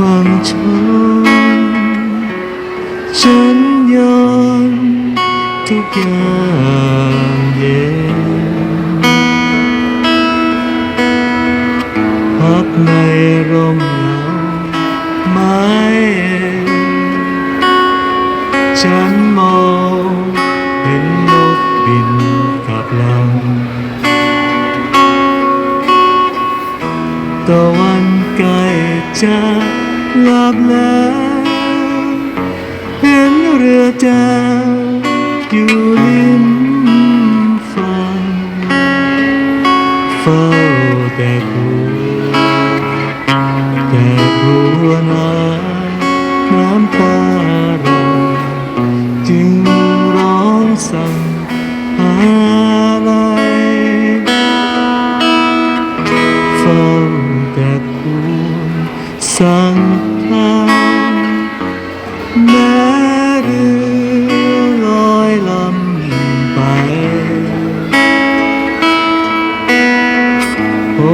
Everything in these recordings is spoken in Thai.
ฟังฉันฉันยอมทุกอย่างเย็นพักในร่มเงาไม้ฉันมองเห็นนกบินกลับลังตะวันใกล้จะ หลับแล้วเห็นเรือแจวอยู่ริมฝั่งเฝ้าแต่ครัวแต่ครัวนาน้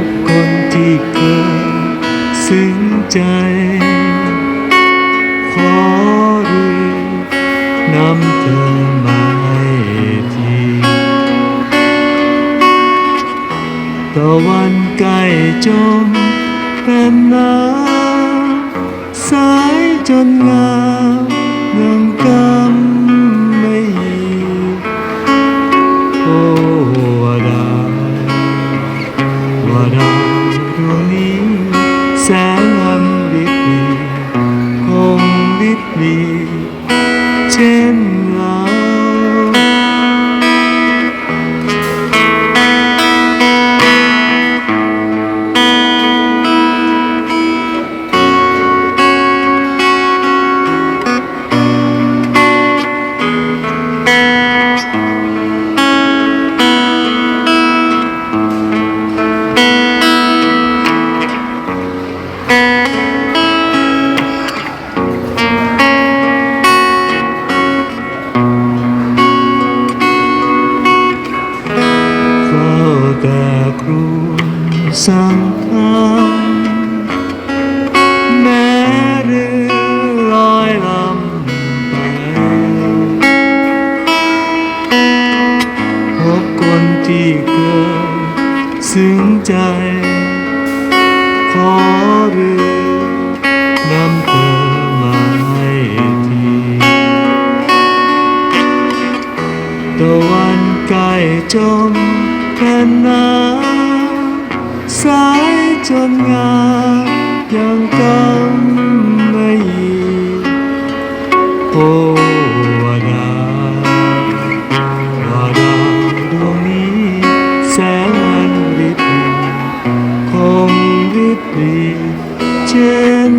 บคนที่เคยซึ้งใจ ขอเรือนำเธอมาให้ทีตะวันใกล้จมเป็นน้ำสายจนงามยังกำไม่ยีโอ้ รวญสังขารแม้เรือลอยลำไปพบคนที่เกิดซึ้งใจ ขอเรือนำเธอมาให้ทีตะวันใกล้จมแผ่นน้ำ สายจนงายังกำไม่ยีโอ้วาดาวาดาดวงนี้แสงอันริบหรีคงริบรีเช่น